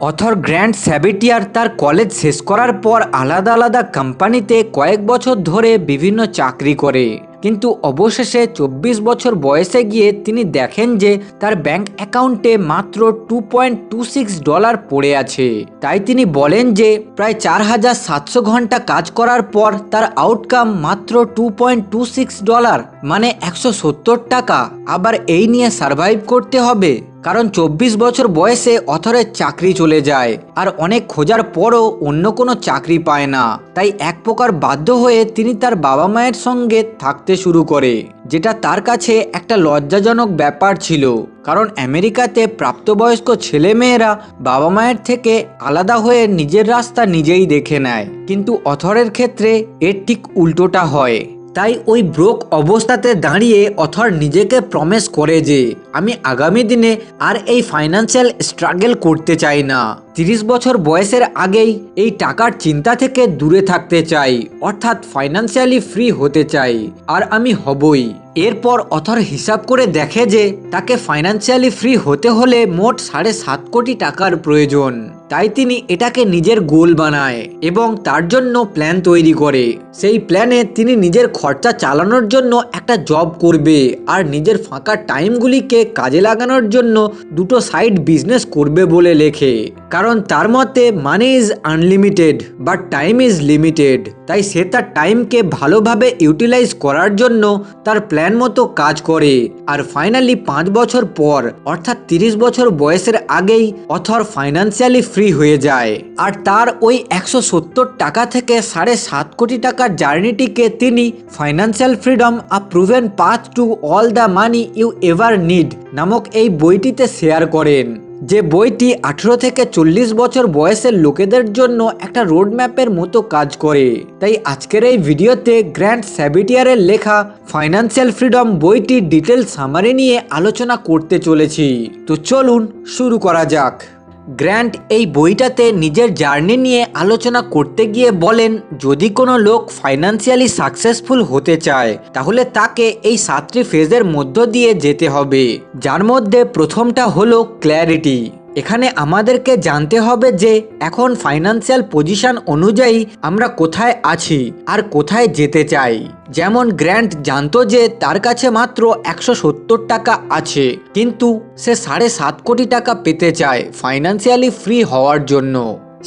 Author grand স্যাবিটিয়ার তার college শেষ করার পর আলাদা আলাদা কোম্পানিতে কয়েক বছর ধরে বিভিন্ন চাকরি করে। কিন্তু অবশেষে চব্বিশ বছর বয়সে গিয়ে তিনি দেখেন যে তার ব্যাংক অ্যাকাউন্টে মাত্র two point two six dollar পড়ে আছে। তাই তিনি বলেন যে প্রায় চার হাজার সাতশো ঘণ্টা কাজ করার পর তার আউটকাম মাত্র two point two six dollar মানে একশো সত্তর টাকা। আবার এই নিয়ে সার্ভাইভ করতে হবে। কারণ চব্বিশ বছর বয়সে অথরের চাকরি চলে যায়, আর অনেক খোঁজার পরও অন্য কোনো চাকরি পায় না। তাই এক প্রকার বাধ্য হয়ে তিনি তার বাবা মায়ের সঙ্গে থাকতে শুরু করে, যেটা তার কাছে একটা লজ্জাজনক ব্যাপার ছিল। কারণ আমেরিকাতে প্রাপ্তবয়স্ক ছেলেমেয়েরা বাবা মায়ের থেকে আলাদা হয়ে নিজের রাস্তা নিজেই দেখে নেয়। কিন্তু অথরের ক্ষেত্রে এর ঠিক উল্টোটা হয়। তাই ওই ব্রোক অবস্থাতে দাঁড়িয়ে অথর নিজেকে প্রমিস করে যে, আমি আগামী দিনে আর এই ফাইন্যান্সিয়াল স্ট্রাগল করতে চাই না। তিরিশ বছর বয়সের আগেই এই টাকার চিন্তা থেকে দূরে থাকতে চাই, অর্থাৎ ফাইন্যান্সিয়ালি ফ্রি হতে চাই, আর আমি হবই। এরপর অথর হিসাব করে দেখে যে, তাকে ফাইন্যান্সিয়ালি ফ্রি হতে হলে মোট সাড়ে সাত কোটি টাকার প্রয়োজন। তাই তিনি এটাকে নিজের গোল বানায় এবং তার জন্য প্ল্যান তৈরি করে। সেই প্ল্যানে তিনি নিজের খরচা চালানোর জন্য একটা জব করবে আর নিজের ফাঁকা টাইমগুলিকে কাজে লাগানোর জন্য দুটো সাইড বিজনেস করবে বলে লেখে। কারণ তার মতে money is unlimited but time is limited তাই সে তার টাইমকে ভালোভাবে ইউটিলাইজ করার জন্য তার প্ল্যান মতো কাজ করে। আর ফাইনালি পাঁচ বছর পর, অর্থাৎ তিরিশ বছর বয়সের আগেই, অথর ফাইন্যান্সিয়ালি ফ্রি হয়ে যায়। আর তার ওই একশো সত্তর টাকা থেকে সাড়ে সাত কোটি টাকার জার্নিটিকে তিনি financial freedom a proven path to all the money you ever need নামক এই বইটিতে শেয়ার করেন। যে বইটি আঠেরো থেকে চল্লিশ বছর বয়সের লোকেদের জন্য একটা রোড ম্যাপের মতো কাজ করে। তাই আজকের এই ভিডিওতে গ্র্যান্ড স্যাবিটিয়ারের লেখা ফাইন্যান্সিয়াল ফ্রিডম বইটির ডিটেল সামারি নিয়ে আলোচনা করতে চলেছি। তো চলুন শুরু করা যাক। গ্র্যান্ট এই বইটাতে নিজের জার্নি নিয়ে আলোচনা করতে গিয়ে বলেন, যদি কোনো লোক ফাইন্যান্সিয়ালি সাকসেসফুল হতে চায়, তাহলে তাকে এই সাতটি ফেজের মধ্য দিয়ে যেতে হবে। যার মধ্যে প্রথমটা হলো ক্ল্যারিটি। এখানে আমাদেরকে জানতে হবে যে এখন ফাইন্যান্সিয়াল পজিশন অনুযায়ী আমরা কোথায় আছি আর কোথায় যেতে চাই। যেমন গ্র্যান্ট জানতো যে তার কাছে মাত্র একশো সত্তর টাকা আছে, কিন্তু সে সাড়ে সাত কোটি টাকা পেতে চায় ফাইন্যান্সিয়ালি ফ্রি হওয়ার জন্য।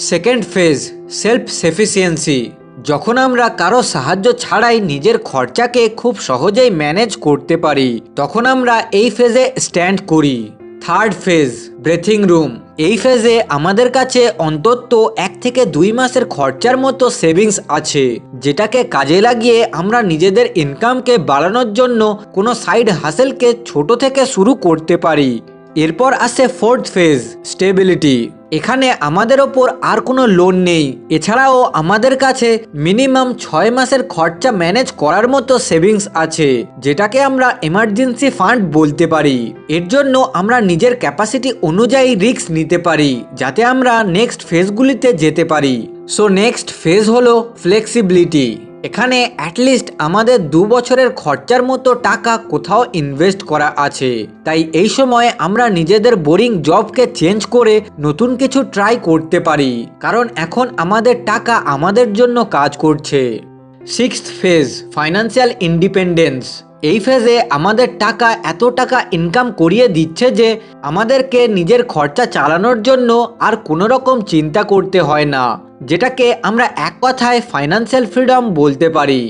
সেকেন্ড ফেজ সেলফ সেফিসিয়েন্সি যখন আমরা কারও সাহায্য ছাড়াই নিজের খরচাকে খুব সহজেই ম্যানেজ করতে পারি, তখন আমরা এই ফেজে স্ট্যান্ড করি। থার্ড ফেজ ব্রেথিং রুম এই ফেজে আমাদের কাছে অন্তত এক থেকে দুই মাসের খরচার মতো সেভিংস আছে, যেটাকে কাজে লাগিয়ে আমরা নিজেদের ইনকামকে বাড়ানোর জন্য কোনো সাইড হাসেলকে ছোট থেকে শুরু করতে পারি। এরপর আসে ফোর্থ ফেজ স্টেবিলিটি এখানে আমাদের ওপর আর কোনো লোন নেই। এছাড়াও আমাদের কাছে মিনিমাম ছয় মাসের খরচা ম্যানেজ করার মতো সেভিংস আছে, যেটাকে আমরা এমার্জেন্সি ফান্ড বলতে পারি। এর জন্য আমরা নিজের ক্যাপাসিটি অনুযায়ী রিস্ক নিতে পারি, যাতে আমরা নেক্সট ফেজগুলিতে যেতে পারি। সো নেক্সট ফেজ হলো ফ্লেক্সিবিলিটি এখানে অ্যাটলিস্ট আমাদের দু বছরের খরচার মতো টাকা কোথাও ইনভেস্ট করা আছে। তাই এই সময়ে আমরা নিজেদের বোরিং জবকে চেঞ্জ করে নতুন কিছু ট্রাই করতে পারি। কারণ এখন আমাদের টাকা আমাদের জন্য কাজ করছে। সিক্সথ ফেজ ফাইন্যান্সিয়াল ইন্ডিপেন্ডেন্স এই ফেজে আমাদের টাকা এত টাকা ইনকাম করিয়ে দিচ্ছে যে আমাদেরকে নিজের খরচা চালানোর জন্য আর কোনো রকম চিন্তা করতে হয় না, যেটাকে আমরা এক কথায় ফাইন্যান্সিয়াল ফ্রিডম বলতে পারি।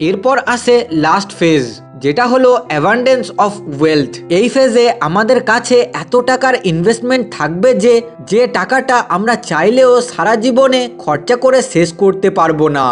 এরপর আসে লাস্ট ফেজ যেটা হলো অ্যাভান্ডেন্স অফ ওয়েলথ এই ফেজে আমাদের কাছে এত টাকার ইনভেস্টমেন্ট থাকবে যে যে টাকাটা আমরা চাইলেও সারা জীবনে খরচা করে শেষ করতে পারব না।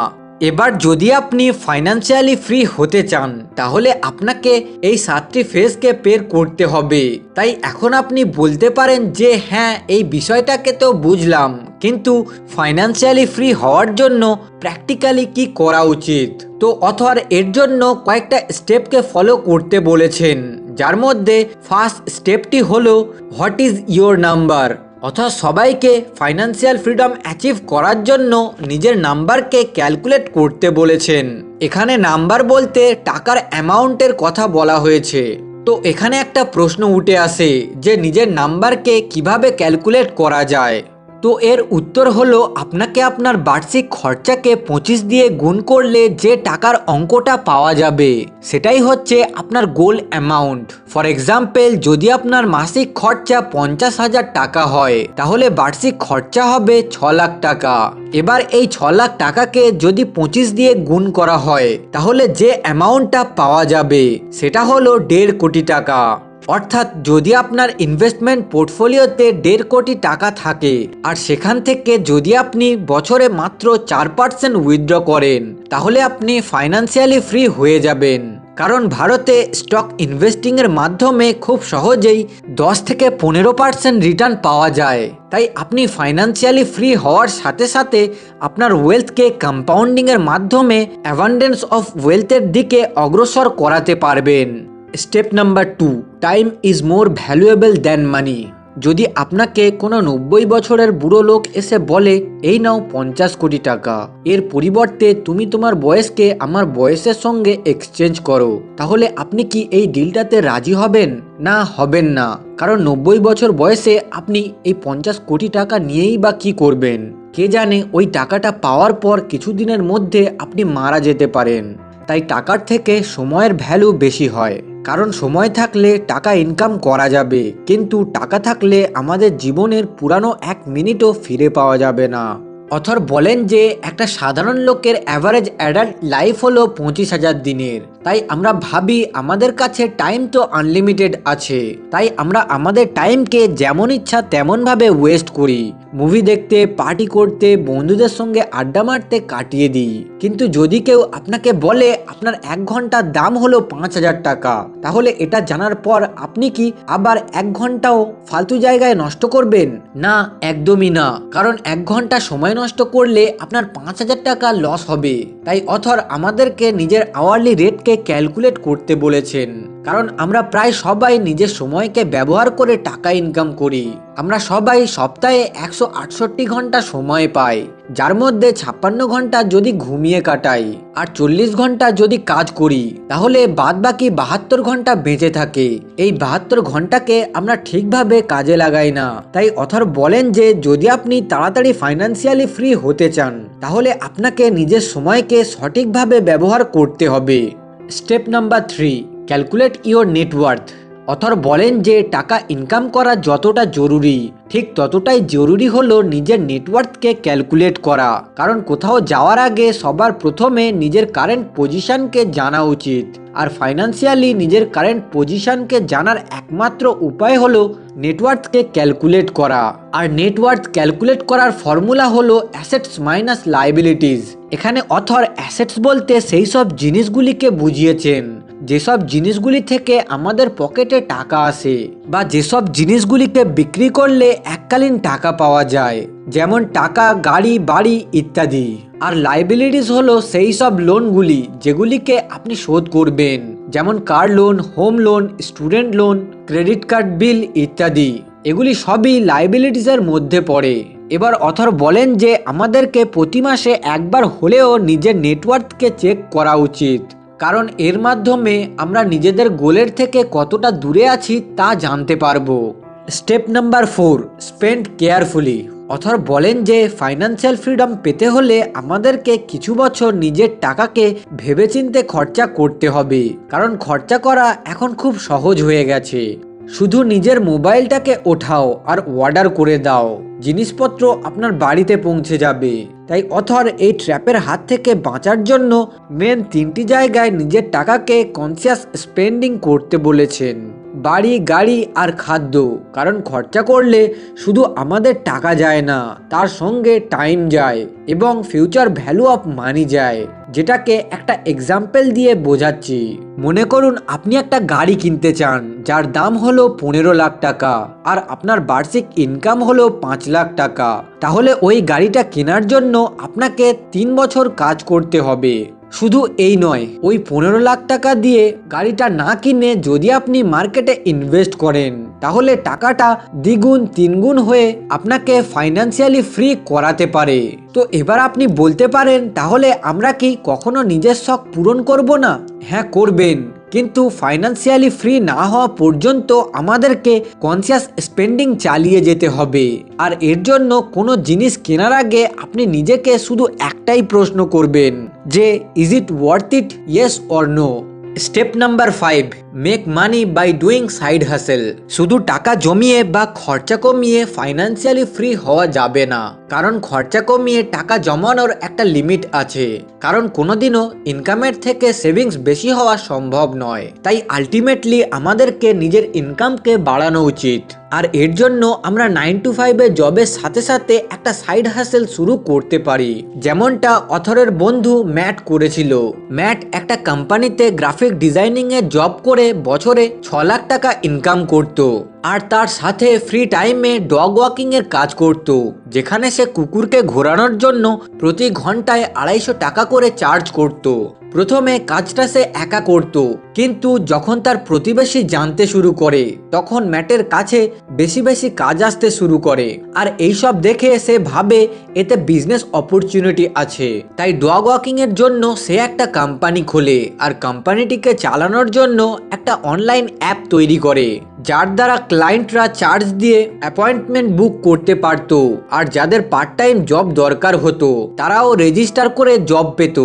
এবার যদি আপনি ফাইন্যান্সিয়ালি ফ্রি হতে চান, তাহলে আপনাকে এই সাতটি ফেজকে পের করতে হবে। তাই এখন আপনি বলতে পারেন যে হ্যাঁ এই বিষয়টাকে তো বুঝলাম, কিন্তু ফাইন্যান্সিয়ালি ফ্রি হওয়ার জন্য প্র্যাকটিক্যালি কি করা উচিত? তো অথর এর জন্য কয়েকটা স্টেপকে ফলো করতে বলেছেন, যার মধ্যে ফার্স্ট স্টেপটি হলো হোয়াট ইজ ইয়োর নাম্বার অথবা সবাইকে ফাইন্যান্সিয়াল ফ্রিডম অ্যাচিভ করার জন্য নিজের নাম্বারকে ক্যালকুলেট করতে বলেছেন। এখানে নাম্বার বলতে টাকার অ্যামাউন্টের কথা বলা হয়েছে। তো এখানে একটা প্রশ্ন উঠে আসে যে নিজের নাম্বারকে কীভাবে ক্যালকুলেট করা যায়? তো এর উত্তর হলো, আপনাকে আপনার বার্ষিক খরচাকে পঁচিশ দিয়ে গুণ করলে যে টাকার অঙ্কটা পাওয়া যাবে, সেটাই হচ্ছে আপনার গোল অ্যামাউন্ট ফর এক্সাম্পল যদি আপনার মাসিক খরচা পঞ্চাশ হাজার টাকা হয়, তাহলে বার্ষিক খরচা হবে ছ লাখ টাকা। এবার এই ছ লাখ টাকাকে যদি পঁচিশ দিয়ে গুণ করা হয়, তাহলে যে অ্যামাউন্টটা পাওয়া যাবে, সেটা হলো দেড় কোটি টাকা। অর্থাৎ যদি আপনার ইনভেস্টমেন্ট পোর্টফোলিওতে দেড় কোটি টাকা থাকে, আর সেখান থেকে যদি আপনি বছরে মাত্র চার পার্সেন্ট উইথড্র করেন, তাহলে আপনি ফাইন্যান্সিয়ালি ফ্রি হয়ে যাবেন। কারণ ভারতে স্টক ইনভেস্টিংয়ের মাধ্যমে খুব সহজেই দশ থেকে পনেরো পার্সেন্ট রিটার্ন পাওয়া যায়। তাই আপনি ফাইন্যান্সিয়ালি ফ্রি হওয়ার সাথে সাথে আপনার ওয়েলথকে কম্পাউন্ডিংয়ের মাধ্যমে অ্যাভান্ডেন্স অফ ওয়েলথের দিকে অগ্রসর করাতে পারবেন। Step number two time is more valuable than money যদি আপনাকে কোনো নব্বই বছরের বুড়ো লোক এসে বলে, এই নাও পঞ্চাশ কোটি টাকা। এর পরিবর্তে তুমি তোমার বয়সকে আমার বয়সের সঙ্গে এক্সচেঞ্জ করো। তাহলে আপনি কি এই ডিলটাতে রাজি হবেন? না হবেন না। কারণ নব্বই বছর বয়সে আপনি এই পঞ্চাশ কোটি টাকা নিয়েই বা কি করবেন? কে জানে ওই টাকাটা পাওয়ার পর কিছুদিনের মধ্যে আপনি মারা যেতে পারেন। তাই টাকার থেকে সময়ের ভ্যালু বেশি হয়। কারণ সময় থাকলে টাকা ইনকাম করা যাবে, কিন্তু টাকা থাকলে আমাদের জীবনের পুরানো এক মিনিটও ফিরে পাওয়া যাবে না। অথর বলেন যে, একটা সাধারণ লোকের অ্যাভারেজ অ্যাডাল্ট লাইফ হলো পঁচিশ হাজার দিনের। তাই আমরা ভাবি আমাদের কাছে টাইম তো আনলিমিটেড আছে। তাই আমরা আমাদের টাইমকে যেমন ইচ্ছা তেমনভাবে ওয়েস্ট করি। মুভি দেখতে পার্টি করতে, বন্ধুদের সঙ্গে আড্ডা মারতে কাটিয়ে দিই। কিন্তু যদি কেউ আপনাকে বলে, আপনার এক ঘণ্টার দাম হলো পাঁচ হাজার টাকা তাহলে এটা জানার পর আপনি কি আবার এক ঘন্টাও ফালতু জায়গায় নষ্ট করবেন? না, একদমই না। কারণ এক ঘণ্টা সময় নষ্ট করলে আপনার পাঁচ হাজার টাকা লস হবে। তাই অথর আমাদেরকে নিজের আওয়ারলি রেটকে ক্যালকুলেট করতে বলেছেন। কারণ আমরা প্রায় সবাই নিজের সময়কে ব্যবহার করে টাকা ইনকাম করি। আমরা সবাই সপ্তাহে একশো আটষট্টি ঘণ্টা সময় পাই। যার মধ্যে ছাপ্পান্ন ঘণ্টা যদি ঘুমিয়ে কাটাই আর চল্লিশ ঘণ্টা যদি কাজ করি, তাহলে বাদ বাকি বাহাত্তর ঘণ্টা বেঁচে থাকে। এই বাহাত্তর ঘন্টাকে আমরা ঠিকভাবে কাজে লাগাই না। তাই অথর বলেন যে, যদি আপনি তাড়াতাড়ি ফাইন্যান্সিয়ালি ফ্রি হতে চান, তাহলে আপনাকে নিজের সময়কে সঠিকভাবে ব্যবহার করতে হবে। Step number three calculate your net worth author বলেন যে টাকা ইনকাম করা যতটা জরুরি, ঠিক ততটাই জরুরি হলো নিজের নেটওয়ার্থকে ক্যালকুলেট করা। কারণ কোথাও যাওয়ার আগে সবার প্রথমে নিজের কারেন্ট পজিশনকে জানা উচিত। আর ফাইন্যান্সিয়ালি নিজের কারেন্ট পজিশনকে জানার একমাত্র উপায় হলো নেটওয়ার্থকে ক্যালকুলেট করা। আর নেটওয়ার্থ ক্যালকুলেট করার ফর্মুলা হলো অ্যাসেটস মাইনাস লাইবিলিটিস এখানে অথর অ্যাসেটস বলতে সেই সব জিনিসগুলিকে বুঝিয়েছেন। যেসব জিনিসগুলি থেকে আমাদের পকেটে টাকা আসে বা যেসব জিনিসগুলিকে বিক্রি করলে এককালীন টাকা পাওয়া যায়, যেমন টাকা, গাড়ি, বাড়ি ইত্যাদি। আর লাইবিলিটিস হলো সেই সব লোনগুলি যেগুলিকে আপনি শোধ করবেন, যেমন car loan home loan student loan credit card bill ইত্যাদি। এগুলি সবই লাইবিলিটিসের মধ্যে পড়ে। এবার অথর বলেন যে আমাদেরকে প্রতি মাসে একবার হলেও নিজের নেটওয়ার্ককে চেক করা উচিত। কারণ এর মাধ্যমে আমরা নিজেদের গোলের থেকে কতটা দূরে আছি তা জানতে পারব। Step number four, spend carefully. Author বলেন যে, ফাইন্যান্সিয়াল ফ্রিডম পেতে হলে আমাদেরকে কিছু বছর নিজের টাকাকে ভেবেচিন্তে খরচা করতে হবে। কারণ খরচা করা এখন খুব সহজ হয়ে গেছে। শুধু নিজের মোবাইলটাকে ওঠাও আর অর্ডার করে দাও। জিনিসপত্র আপনার বাড়িতে পৌঁছে যাবে। তাই অথর এই ট্র্যাপের হাত থেকে বাঁচার জন্য মেন তিনটি জায়গায় নিজের টাকাকে কনসিয়াস স্পেন্ডিং করতে বলেছেন। বাড়ি, গাড়ি আর খাদ্য। কারণ খরচা করলে শুধু আমাদের টাকা যায় না, তার সঙ্গে টাইম যায় এবং ফিউচার ভ্যালু অফ মানি যায়। যেটাকে একটা এক্সাম্পল দিয়ে বোঝাচ্ছি। মনে করুন আপনি একটা গাড়ি কিনতে চান, যার দাম হলো পনেরো লাখ টাকা আর আপনার বার্ষিক ইনকাম হলো পাঁচ লাখ টাকা। তাহলে ওই গাড়িটা কেনার জন্য আপনাকে তিন বছর কাজ করতে হবে। শুধু এই নয়, ওই পনেরো লাখ টাকা দিয়ে গাড়িটা না কিনে যদি আপনি মার্কেটে ইনভেস্ট করেন, তাহলে টাকাটা দ্বিগুণ, তিনগুণ হয়ে আপনাকে ফাইন্যান্সিয়ালি ফ্রি করাতে পারে। তো এবার আপনি বলতে পারেন, তাহলে আমরা কি কখনো নিজের শখ পূরণ করব না? হ্যাঁ করবেন। কিন্তু ফাইন্যান্সিয়ালি ফ্রি না হওয়া পর্যন্ত আমাদেরকে কনসিয়াস স্পেন্ডিং চালিয়ে যেতে হবে। আর এর জন্য কোনো জিনিস কেনার আগে আপনি নিজেকে শুধু একটাই প্রশ্ন করবেন, যে is it worth it yes or no step number five make money by doing side hustle শুধু টাকা জমিয়ে বা খরচা কমিয়ে ফাইন্যান্সিয়ালি ফ্রি হওয়া যাবে না। কারণ খরচা কমিয়ে টাকা জমানোর একটা লিমিট আছে। কারণ কোনোদিনও ইনকামের থেকে সেভিংস বেশি হওয়া সম্ভব নয়। তাই আলটিমেটলি আমাদেরকে নিজের ইনকামকে বাড়ানো উচিত। আর এর জন্য আমরা নাইন টু ফাইভে জবের সাথে সাথে একটা সাইড হাসেল শুরু করতে পারি। যেমনটা অথরের বন্ধু ম্যাট করেছিল। ম্যাট একটা কোম্পানিতে গ্রাফিক ডিজাইনিং এর জব করে বছরে ছ লাখ টাকা ইনকাম করত। আর তার সাথে ফ্রি টাইমে ডগ ওয়াকিং এর কাজ করত, যেখানে সে কুকুরকে ঘোরানোর জন্য প্রতি ঘন্টায় আড়াইশো টাকা করে চার্জ করত। প্রথমে কাজটা সে একা করত, কিন্তু যখন তার প্রতিবেশী জানতে শুরু করে, তখন ম্যাটের কাছে বেশি বেশি কাজ আসতে শুরু করে। আর এইসব দেখে সে ভাবে এতে বিজনেস অপরচুনিটি আছে। তাই ডগ ওয়াকিং এর জন্য সে একটা কোম্পানি খোলে, আর কোম্পানিটিকে চালানোর জন্য একটা অনলাইন অ্যাপ তৈরি করে। যার দ্বারা ক্লায়েন্টরা চার্জ দিয়ে অ্যাপয়েন্টমেন্ট বুক করতে পারত আর যাদের পার্ট টাইম জব দরকার হতো, তারাও রেজিস্টার করে জব পেত।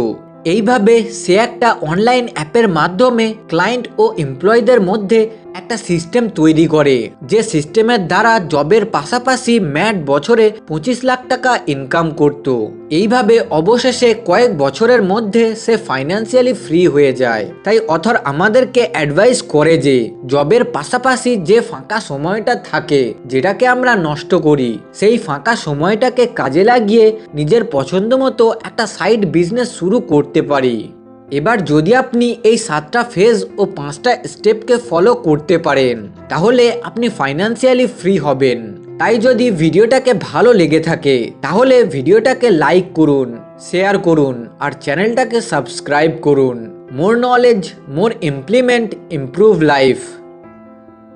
এইভাবে সে একটা অনলাইন অ্যাপের মাধ্যমে ক্লায়েন্ট ও এমপ্লয়ীদের মধ্যে একটা সিস্টেম তৈরি করে, যে সিস্টেমের দ্বারা জবের পাশাপাশি ম্যাট বছরে পঁচিশ লাখ টাকা ইনকাম করত। এইভাবে অবশেষে কয়েক বছরের মধ্যে সে ফাইন্যান্সিয়ালি ফ্রি হয়ে যায়। তাই অথর আমাদেরকে অ্যাডভাইস করে যে, জবের পাশাপাশি যে ফাঁকা সময়টা থাকে, যেটাকে আমরা নষ্ট করি, সেই ফাঁকা সময়টাকে কাজে লাগিয়ে নিজের পছন্দ মতো একটা সাইড বিজনেস শুরু করতে পারি। এবার যদি আপনি এই সাতটা ফেজ ও পাঁচটা স্টেপকে ফলো করতে পারেন, তাহলে আপনি ফাইন্যান্সিয়ালি ফ্রি হবেন। তাই যদি ভিডিওটাকে ভালো লেগে থাকে, তাহলে ভিডিওটাকে লাইক করুন শেয়ার করুন, আর চ্যানেলটাকে সাবস্ক্রাইব করুন। More knowledge more implement improve life